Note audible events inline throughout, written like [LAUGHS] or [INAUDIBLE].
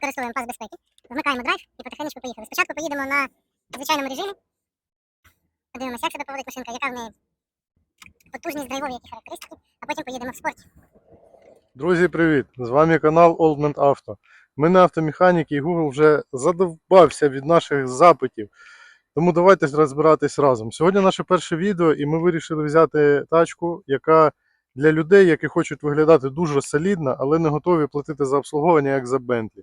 використовуємо пас безпеки, вмикаємо драйв і потихеньку поїхали. Спочатку поїдемо на звичайному режимі. Подивимося, як себе поводить машинка, яка в неї потужність, драйвові які характеристики, а потім поїдемо в спорті. Друзі, привіт! З вами канал Oldment Auto. Ми не автомеханіки і Google вже задовбався від наших запитів. Тому давайте розбиратись разом. Сьогодні наше перше відео, і ми вирішили взяти тачку, яка для людей, які хочуть виглядати дуже солідно, але не готові платити за обслуговування, як за Bentley.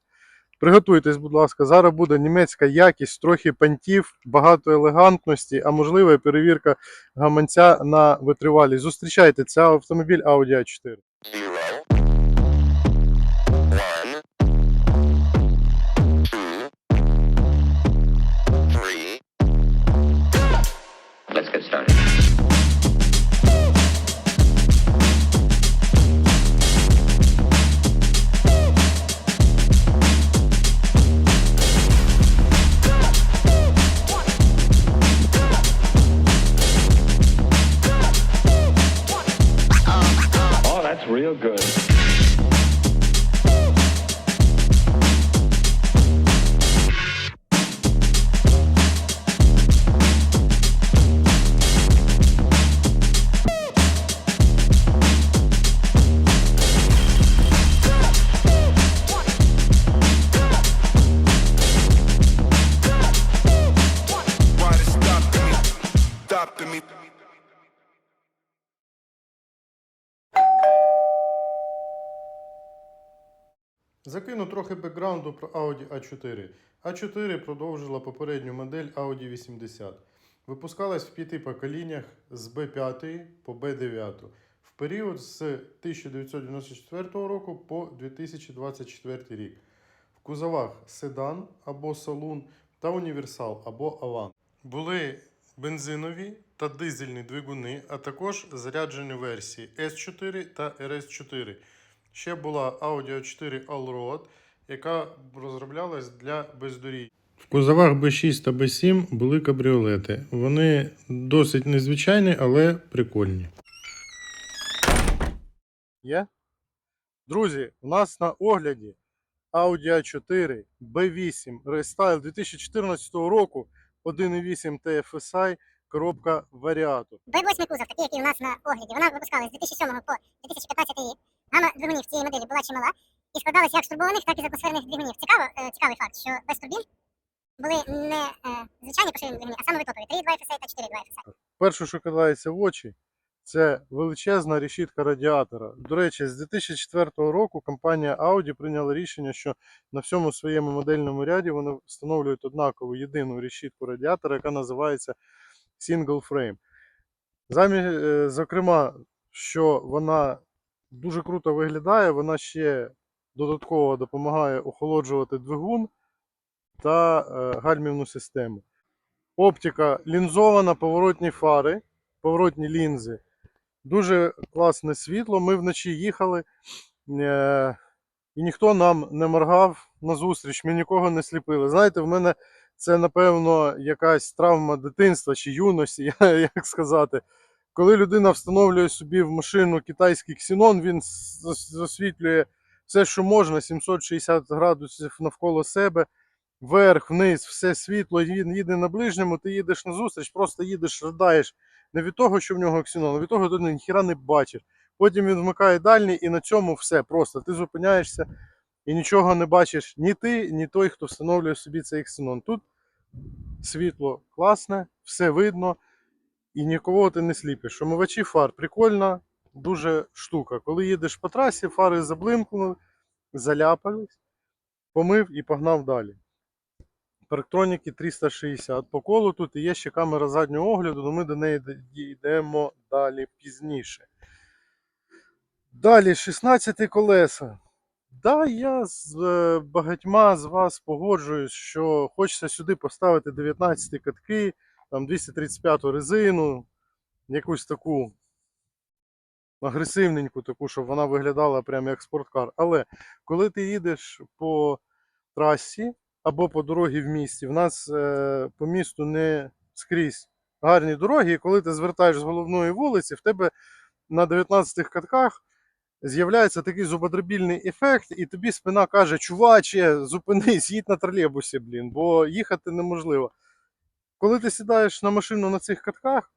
Приготуйтесь, будь ласка, зараз буде німецька якість, трохи пантів, багато елегантності, а можливо перевірка гаманця на витривалість. Зустрічайте це автомобіль Audi a 4. Закину трохи бекграунду про Audi A4. A4 продовжила попередню модель Audi 80. Випускалась в п'яти поколіннях з B5 по B9 в період з 1994 року по 2024 рік. В кузовах седан або салун та універсал або аван. Були бензинові та дизельні двигуни, а також заряджені версії S4 та RS4. Ще була Audi A4 Allroad, яка розроблялась для бездоріг. В кузовах B6 та B7 були кабріолети. Вони досить незвичайні, але прикольні. Є? Друзі, у нас на огляді Audi A4 B8 Restyle 2014 року 1.8 TFSI, коробка варіатор. Б8 кузов, такий, який у нас на огляді, вона випускалась з 2007 по 2015 рік. Гама двигунів цієї моделі була чимала і складалася як з турбованих, так і з атмосферних двигунів. Цікаво, е, цікавий факт, що без турбін були не е, звичайні поширені двигуни, а саме витокові 3.2 FSI та 4.2 FSI. Перше, що кидається в очі, це величезна решітка радіатора. До речі, з 2004 року компанія Audi прийняла рішення, що на всьому своєму модельному ряді вони встановлюють однакову єдину решітку радіатора, яка називається Single Frame. Замі... е, Зокрема, що вона дуже круто виглядає, вона ще додатково допомагає охолоджувати двигун та е, гальмівну систему. Оптика лінзована, поворотні фари, поворотні лінзи. Дуже класне світло. Ми вночі їхали, е, і ніхто нам не моргав назустріч, ми нікого не сліпили. Знаєте, в мене це, напевно, якась травма дитинства чи юності, [LAUGHS] як сказати. Коли людина встановлює собі в машину китайський ксенон, він засвітлює все, що можна, 760 градусів навколо себе вверх, вниз, все світло, він їде на ближньому, ти їдеш назустріч, просто їдеш, riдаєш не від того, що в нього ксенон, а від того, що ти ніхіра не бачиш. Потім він вмикає дальній і на цьому все. Просто ти зупиняєшся і нічого не бачиш ні ти, ні той, хто встановлює собі цей ксенон. Тут світло класне, все видно і нікого ти не сліпиш. Омивачі фар прикольна, дуже штука. Коли їдеш по трасі, фари заблимкнули, заляпались, помив і погнав далі. Парктроніки 360 по колу тут є ще камера заднього огляду, але ми до неї йдемо далі пізніше. Далі 16 колеса. Да, я з е, багатьма з вас погоджуюсь, що хочеться сюди поставити 19 катки, там 235 резину, якусь таку агресивненьку, таку, щоб вона виглядала прямо як спорткар. Але коли ти їдеш по трасі, або по дорогі в місті. В нас е, по місту не скрізь гарні дороги, і коли ти звертаєш з головної вулиці, в тебе на 19 катках з'являється такий зубодробільний ефект, і тобі спина каже: чуваче, зупинись, їдь на тролейбусі, блін, бо їхати неможливо. Коли ти сідаєш на машину на цих катках,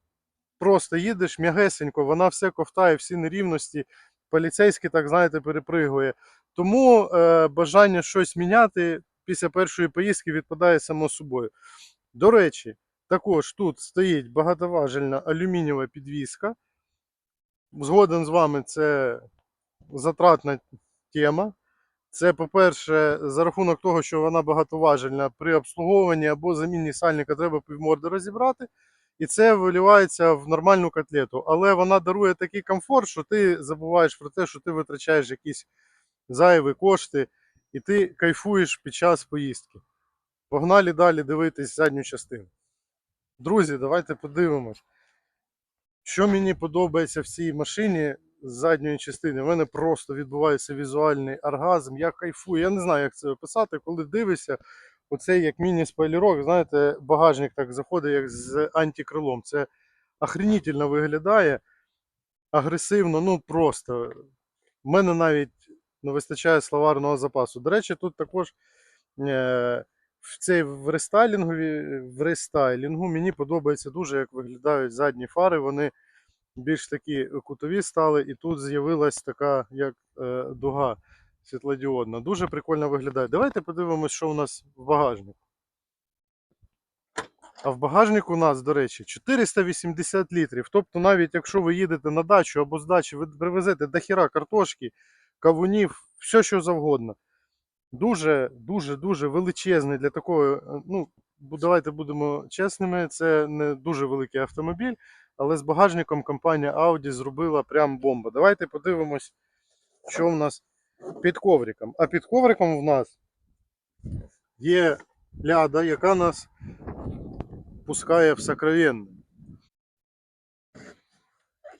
просто їдеш м'ягесенько, вона все ковтає, всі нерівності, поліцейський, так знаєте, перепригує. Тому е, бажання щось міняти після першої поїздки відпадає само собою. До речі, також тут стоїть багатоважельна алюмінієва підвіска. Згоден з вами, це затратна тема. Це, по-перше, за рахунок того, що вона багатоважельна при обслуговуванні або заміні сальника треба півморди розібрати. І це виливається в нормальну котлету. Але вона дарує такий комфорт, що ти забуваєш про те, що ти витрачаєш якісь зайві кошти, і ти кайфуєш під час поїздки. Погнали далі дивитись задню частину. Друзі, давайте подивимось, що мені подобається в цій машині задньої частини. У мене просто відбувається візуальний оргазм. Я кайфую. Я не знаю, як це описати. Коли дивишся, оцей як міні-спойлерок, знаєте, багажник так заходить, як з антикрилом. Це охренітельно виглядає, агресивно, ну просто. У мене навіть не вистачає словарного запасу. До речі, тут також е, в цей в рестайлінгові, в рестайлінгу мені подобається дуже, як виглядають задні фари. Вони більш такі кутові стали, і тут з'явилась така як е, дуга світлодіодна. Дуже прикольно виглядає. Давайте подивимось, що у нас в багажнику. А в багажнику у нас, до речі, 480 літрів. Тобто, навіть якщо ви їдете на дачу або з дачі, ви привезете дохіра картошки, кавунів, все що завгодно. Дуже, дуже, дуже величезний для такої. е, Ну, давайте будемо чесними, це не дуже великий автомобіль, але з багажником компанія Audi зробила прям бомба. Давайте подивимось, що в нас під ковриком. А під ковриком в нас є ляда, яка нас пускає в сокровенне.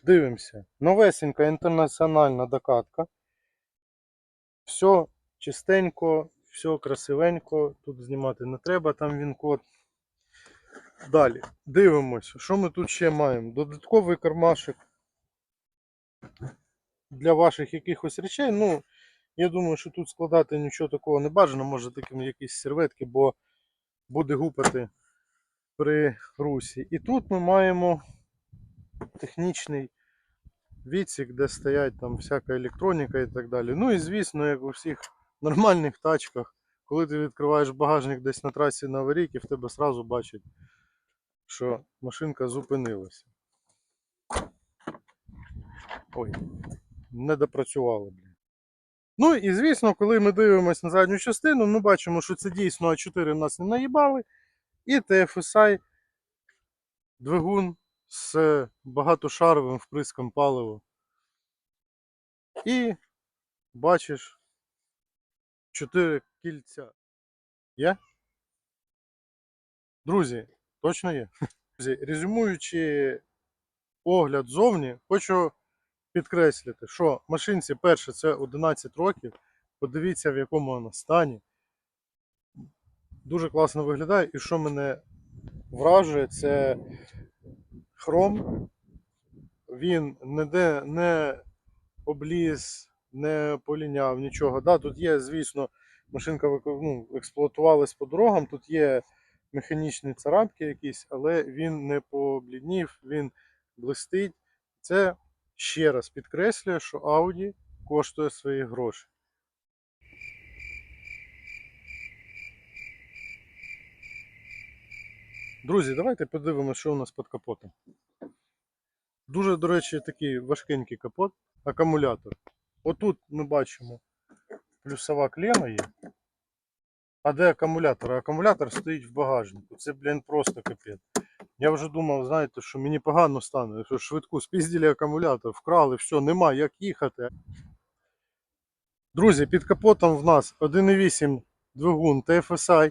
Дивимося. Новесенька інтернаціональна докатка. Все чистенько, все красивенько. Тут знімати не треба, там він код. Далі. Дивимося, що ми тут ще маємо. Додатковий кармашик для ваших якихось речей. Ну, я думаю, що тут складати нічого такого не бажано, може таким якісь серветки, бо буде гупати при русі. І тут ми маємо технічний відсік, де стоять там всяка електроніка і так далі. Ну і звісно, як у всіх нормальних тачках, коли ти відкриваєш багажник десь на трасі на аварійки, в тебе сразу бачать, що машинка зупинилася. Ой, не допрацювали, блін. Ну і звісно, коли ми дивимося на задню частину, ми бачимо, що це дійсно А4 нас не наїбали. І TFSI двигун з багатошаровим вприском палива. І бачиш 4 кільця. Є? Друзі, точно є. Резюмуючи огляд зовні, хочу підкреслити, що машинці перше це 11 років. Подивіться, в якому вона стані. Дуже класно виглядає. І що мене вражує, це хром. Він ніде не обліз, не поліняв нічого. Да, тут є, звісно, машинка ну, експлуатувалась по дорогам, тут є механічні царапки якісь, але він не побліднів, він блистить. Це ще раз підкреслює, що Audi коштує свої гроші. Друзі, давайте подивимося, що у нас під капотом. Дуже, до речі, такий важкенький капот, акумулятор. Отут ми бачимо плюсова клема є. А де акумулятор? Акумулятор стоїть в багажнику. Це, блін, просто капець. Я вже думав, знаєте, що мені погано стане, що швидку спіздили акумулятор, вкрали, все, нема як їхати. Друзі, під капотом в нас 1.8 двигун TFSI.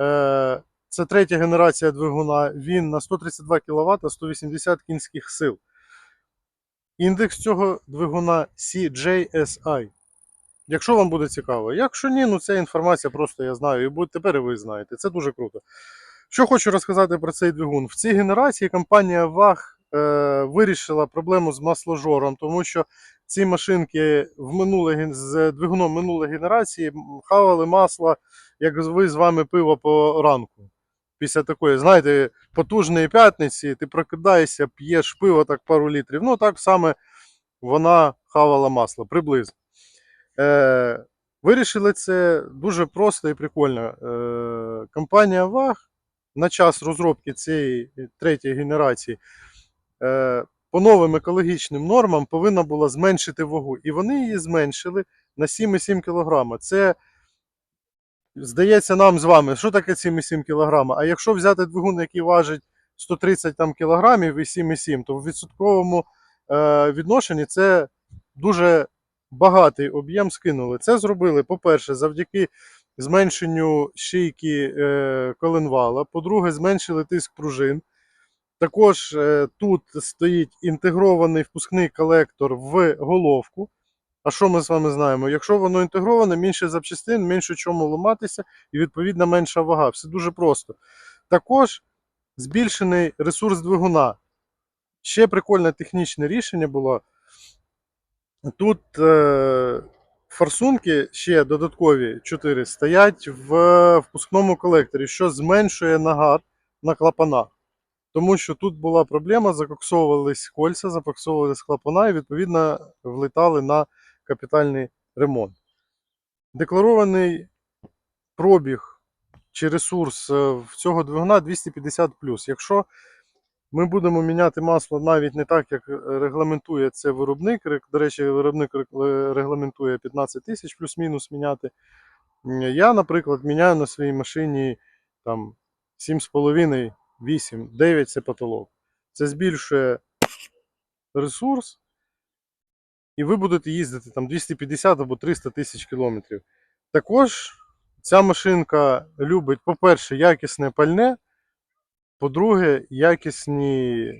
Е, це третя генерація двигуна. Він на 132 кВт 180 кінських сил. Індекс цього двигуна CJSI. Якщо вам буде цікаво. Якщо ні, ну ця інформація просто я знаю, і будь- тепер і ви знаєте. Це дуже круто. Що хочу розказати про цей двигун. В цій генерації компанія VAG е, вирішила проблему з масложором, тому що ці машинки в минуле, з двигуном минулої генерації хавали масло, як ви з вами пиво по ранку. Після такої, знаєте, потужної п'ятниці, ти прокидаєшся, п'єш пиво так пару літрів. Ну, так саме вона хавала масло приблизно. Е, вирішили це дуже просто і прикольно. Е, компанія VAG на час розробки цієї третьої генерації е, по новим екологічним нормам повинна була зменшити вагу. І вони її зменшили на 7,7 кг. Це здається нам з вами, що таке 7,7 кг? А якщо взяти двигун, який важить 130 там, кілограмів і 7,7, то в відсотковому е, відношенні це дуже багатий об'єм скинули. Це зробили, по-перше, завдяки зменшенню шийки е, коленвала. По-друге, зменшили тиск пружин. Також е, тут стоїть інтегрований впускний колектор в головку. А що ми з вами знаємо? Якщо воно інтегроване, менше запчастин, менше чому ламатися і відповідно менша вага. Все дуже просто. Також збільшений ресурс двигуна. Ще прикольне технічне рішення було. Тут е, форсунки ще додаткові 4 стоять в впускному колекторі, що зменшує нагар на клапанах. Тому що тут була проблема, закоксовувались кольця, закоксовувались клапана і відповідно влетали на капітальний ремонт. Декларований пробіг чи ресурс е, в цього двигуна 250 Якщо ми будемо міняти масло навіть не так, як регламентує це виробник. До речі, виробник регламентує 15 тисяч плюс-мінус міняти. Я, наприклад, міняю на своїй машині там 7,5, 8, 9 це потолок. Це збільшує ресурс, і ви будете їздити там 250 або 300 тисяч кілометрів. Також ця машинка любить, по-перше, якісне пальне, по-друге, якісні,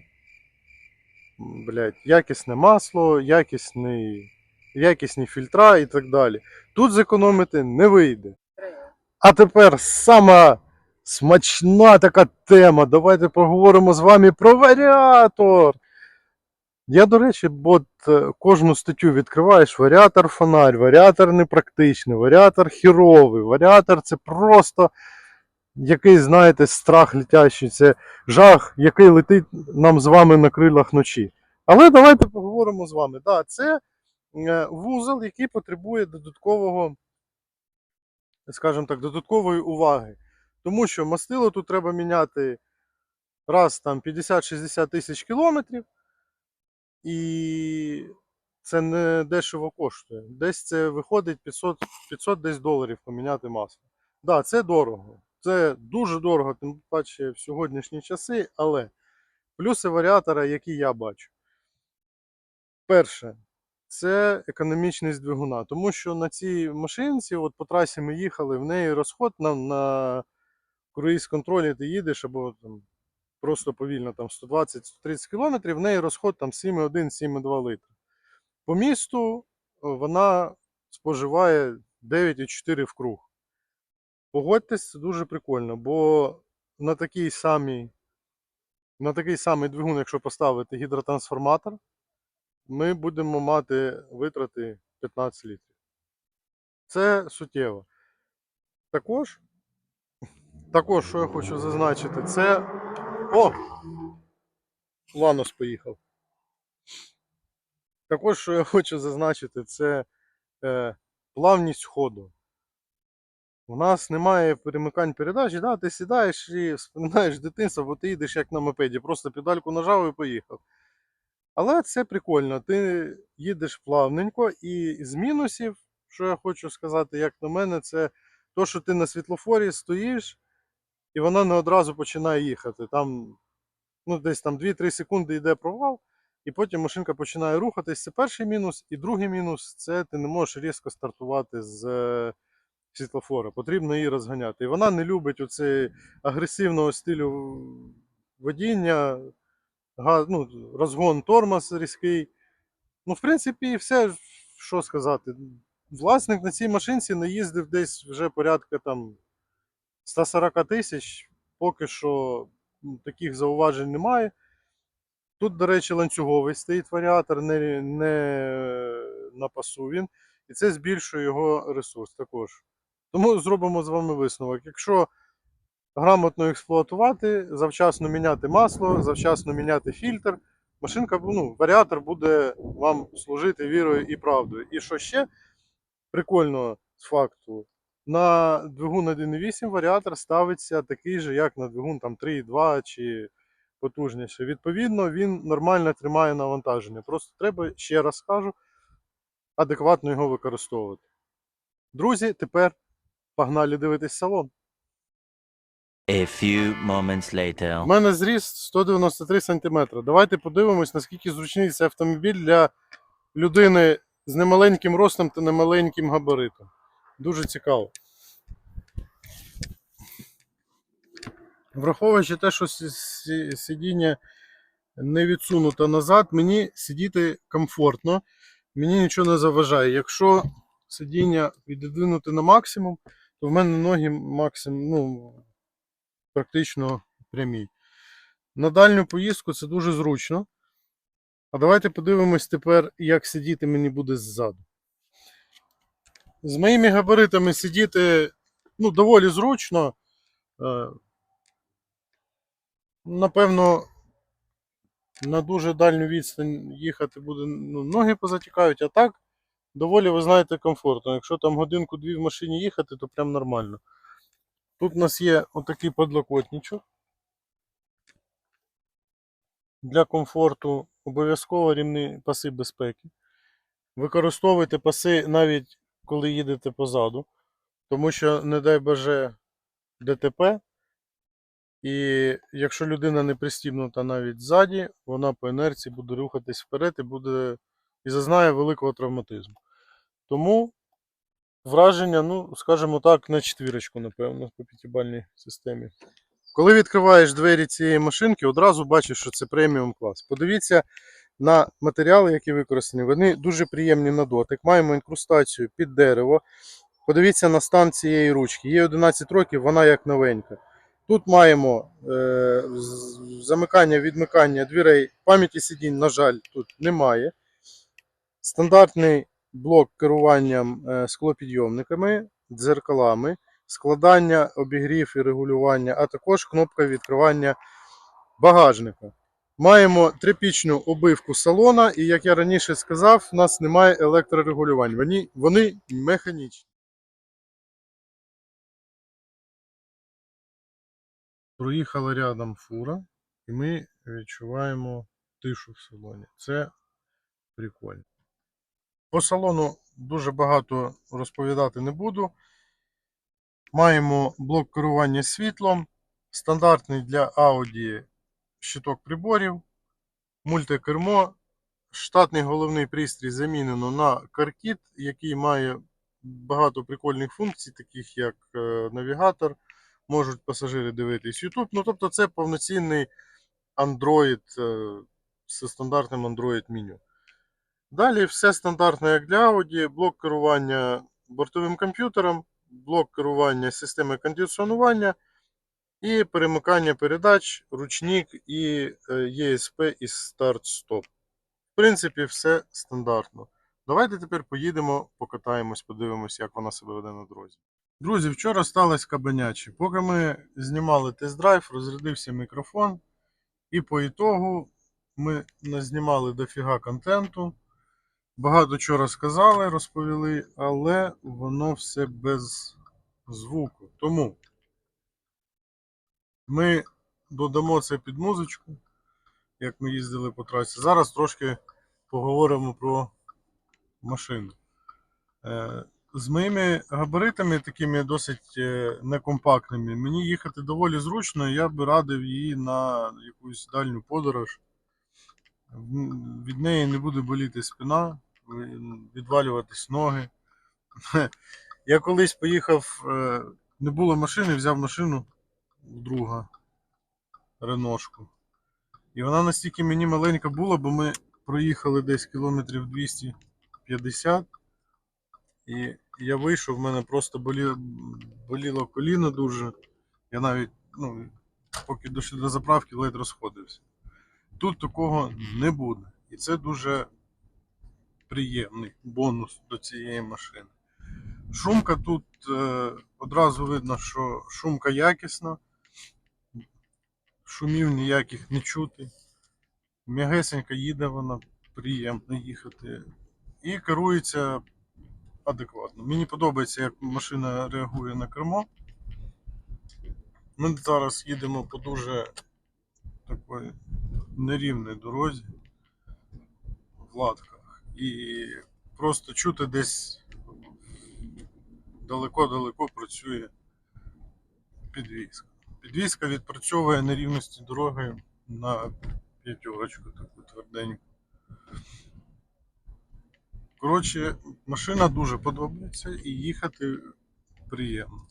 блядь, якісне масло, якісний, якісні фільтра і так далі. Тут зекономити не вийде. А тепер сама смачна така тема. Давайте поговоримо з вами про варіатор. Я, до речі, от е, кожну статтю відкриваєш, варіатор фонарь, варіатор непрактичний, варіатор хіровий, варіатор це просто який, знаєте, страх летящий, це жах, який летить нам з вами на крилах ночі. Але давайте поговоримо з вами. Да, це е, вузол, який потребує додаткового, скажімо так, додаткової уваги. Тому що мастило тут треба міняти раз там 50-60 тисяч кілометрів. І це не дешево коштує. Десь це виходить 500, 500 десь доларів поміняти масло. Так, да, це дорого. Це дуже дорого, тим паче в сьогоднішні часи, але плюси варіатора, які я бачу. Перше, це економічність двигуна. Тому що на цій машинці, от по трасі ми їхали, в неї розход на, на круїз контролі ти їдеш або там, просто повільно там 120-130 км, в неї розход там 7,1-7,2 литра. По місту е, вона споживає 9,4 в круг. Погодьтесь, це дуже прикольно, бо на такий самий, на такий самий двигун, якщо поставити гідротрансформатор, ми будемо мати витрати 15 літрів. Це суттєво. Також, також, що я хочу зазначити, це. О! Ланос поїхав. Також, що я хочу зазначити, це е, плавність ходу. У нас немає перемикань передач, да, ти сідаєш і [LAUGHS] вспоминаєш дитинство, бо ти їдеш як на мопеді, просто педальку нажав і поїхав. Але це прикольно, ти їдеш плавненько, і з мінусів, що я хочу сказати, як на мене, це то, що ти на світлофорі стоїш, і вона не одразу починає їхати. Там ну, десь там 2-3 секунди йде провал, і потім машинка починає рухатись. Це перший мінус. І другий мінус це ти не можеш різко стартувати з е, світлофора. Потрібно її розганяти. І вона не любить оцей агресивного стилю водіння, га- ну, розгон тормоз різкий. Ну, в принципі, все, що сказати. Власник на цій машинці наїздив десь вже порядка там 140 тисяч. Поки що таких зауважень немає. Тут, до речі, ланцюговий стоїть варіатор, не, не на пасу він. І це збільшує його ресурс також. Тому зробимо з вами висновок. Якщо грамотно експлуатувати, завчасно міняти масло, завчасно міняти фільтр, машинка, ну, варіатор буде вам служити вірою і правдою. І що ще прикольно з факту, на двигун 1.8 варіатор ставиться такий же, як на двигун там, 3.2 чи потужніше. Відповідно, він нормально тримає навантаження. Просто треба, ще раз скажу, адекватно його використовувати. Друзі, тепер погнали дивитись салон. A few moments У мене зріст 193 см. Давайте подивимось, наскільки зручний цей автомобіль для людини з немаленьким ростом та немаленьким габаритом. Дуже цікаво. Враховуючи те, що сидіння не відсунуто назад, мені сидіти комфортно, мені нічого не заважає. Якщо сидіння віддвинути на максимум, то в мене ноги максимум, ну, практично прямі. На дальню поїздку це дуже зручно. А давайте подивимось тепер, як сидіти мені буде ззаду. З моїми габаритами сидіти ну, доволі зручно. Е, Напевно, на дуже дальню відстань їхати буде, ну, ноги позатікають, а так доволі, ви знаєте, комфортно. Якщо там годинку-дві в машині їхати, то прям нормально. Тут у нас є отакий подлокотничок. Для комфорту обов'язково рівні паси безпеки. Використовуйте паси навіть коли їдете позаду, тому що, не дай боже, ДТП. І якщо людина не пристібнута навіть ззаді, вона по інерції буде рухатись вперед і буде і зазнає великого травматизму. Тому враження, ну, скажімо так, на четвірочку, напевно, по п'ятибальній системі. Коли відкриваєш двері цієї машинки, одразу бачиш, що це преміум клас. Подивіться на матеріали, які використані. Вони дуже приємні на дотик. Маємо інкрустацію під дерево. Подивіться на стан цієї ручки. Їй 11 років, вона як новенька. Тут маємо е, замикання, відмикання дверей. Пам'яті сидінь, на жаль, тут немає. Стандартний блок керуванням е, склопідйомниками, дзеркалами, складання, обігрів і регулювання, а також кнопка відкривання багажника. Маємо трипічну обивку салона, і як я раніше сказав, у нас немає електрорегулювань. Вони, вони механічні. Проїхала рядом фура, і ми відчуваємо тишу в салоні. Це прикольно. По салону дуже багато розповідати не буду. Маємо блок керування світлом, стандартний для Audi щиток приборів, мультикермо. Штатний головний пристрій замінено на CarKit, який має багато прикольних функцій, таких як е, навігатор. Можуть пасажири дивитись YouTube. Ну, тобто, це повноцінний Android е, зі стандартним Android меню. Далі все стандартно, як для Audi, блок керування бортовим комп'ютером, блок керування системою кондиціонування і перемикання передач, ручник і е, ESP і старт-стоп. В принципі, все стандартно. Давайте тепер поїдемо, покатаємось, подивимось, як вона себе веде на дорозі. Друзі, вчора сталося кабаняче. Поки ми знімали тест-драйв, розрядився мікрофон, і по ітогу ми назнімали дофіга контенту. Багато чого розказали, розповіли, але воно все без звуку. Тому ми додамо це під музичку, як ми їздили по трасі. Зараз трошки поговоримо про машину. Е, З моїми габаритами, такими досить е, некомпактними, мені їхати доволі зручно, я би радив її на якусь дальню подорож. Від неї не буде боліти спина, відвалюватись ноги. [LAUGHS] Я колись поїхав, е, не було машини, взяв машину у друга Реношку. І вона настільки мені маленька була, бо ми проїхали десь кілометрів 250. І я вийшов, в мене просто боліло, боліло коліно дуже. Я навіть, ну, поки дійшли до заправки, ледь розходився. Тут такого не буде. І це дуже приємний бонус до цієї машини. Шумка тут е, одразу видно, що шумка якісна, шумів ніяких не чути. М'ягесенько їде вона, приємно їхати. І керується адекватно. Мені подобається, як машина реагує на кермо. Ми зараз їдемо по дуже такої нерівній дорозі в латках. І просто чути десь далеко-далеко працює підвізка. Підвізка відпрацьовує нерівності дороги на п'ятерочку таку тверденьку. Коротше, машина дуже подобається і їхати приємно.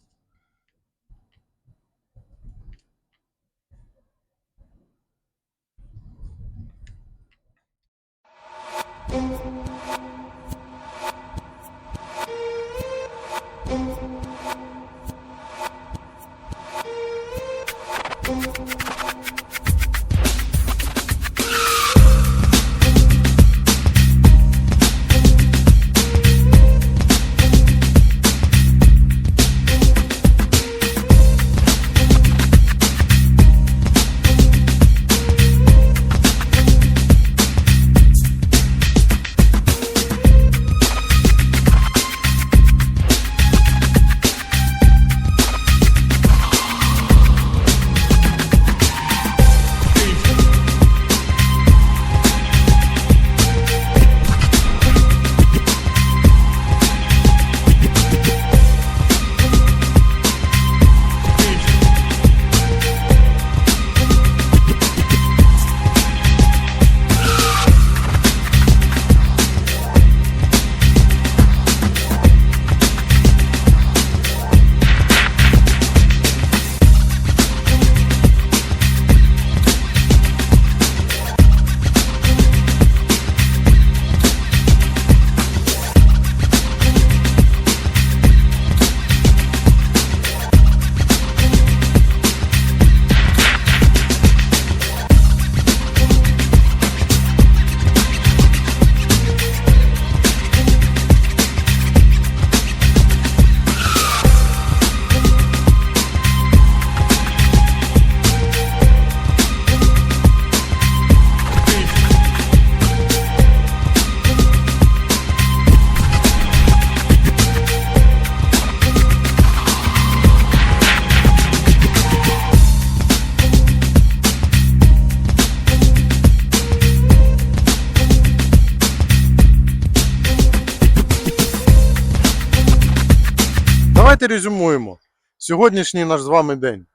Давайте резюмуємо сьогоднішній наш з вами день.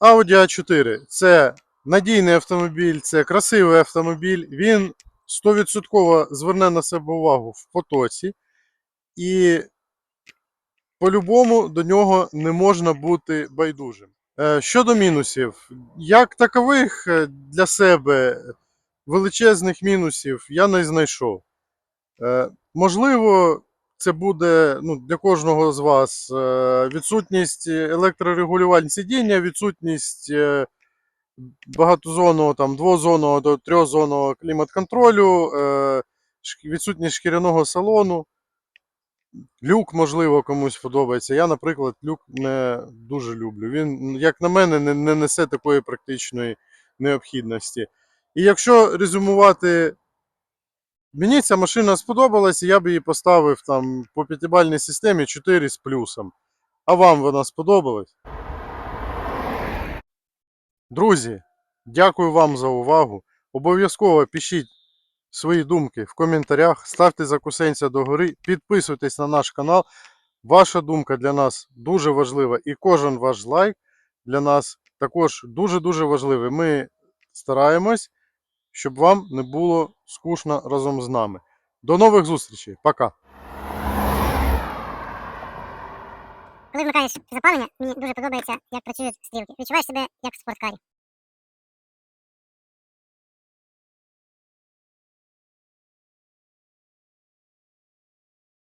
Audi A4 це надійний автомобіль, це красивий автомобіль. Він 100% зверне на себе увагу в потоці. І по-любому до нього не можна бути байдужим. Е, Щодо мінусів, як такових е, для себе величезних мінусів я не знайшов. Е, Можливо, це буде ну, для кожного з вас е, відсутність електрорегулювань сидіння, відсутність е, багатозонного, там, двозонного до трьохзонного клімат-контролю, е, відсутність шкіряного салону. Люк, можливо, комусь подобається. Я, наприклад, люк не дуже люблю. Він, як на мене, не, не несе такої практичної необхідності. І якщо резюмувати Мені ця машина сподобалась, і я б її поставив там по п'ятибальній системі 4 з плюсом. А вам вона сподобалась? Друзі, дякую вам за увагу. Обов'язково пишіть свої думки в коментарях, ставте закусенця догори, підписуйтесь на наш канал. Ваша думка для нас дуже важлива, і кожен ваш лайк для нас також дуже-дуже важливий. Ми стараємось щоб вам не було скучно разом з нами. До нових зустрічей. Пока. Коли вмикаєш запалення, мені дуже подобається, як працюють стрілки. Відчуваєш себе як в спорткарі.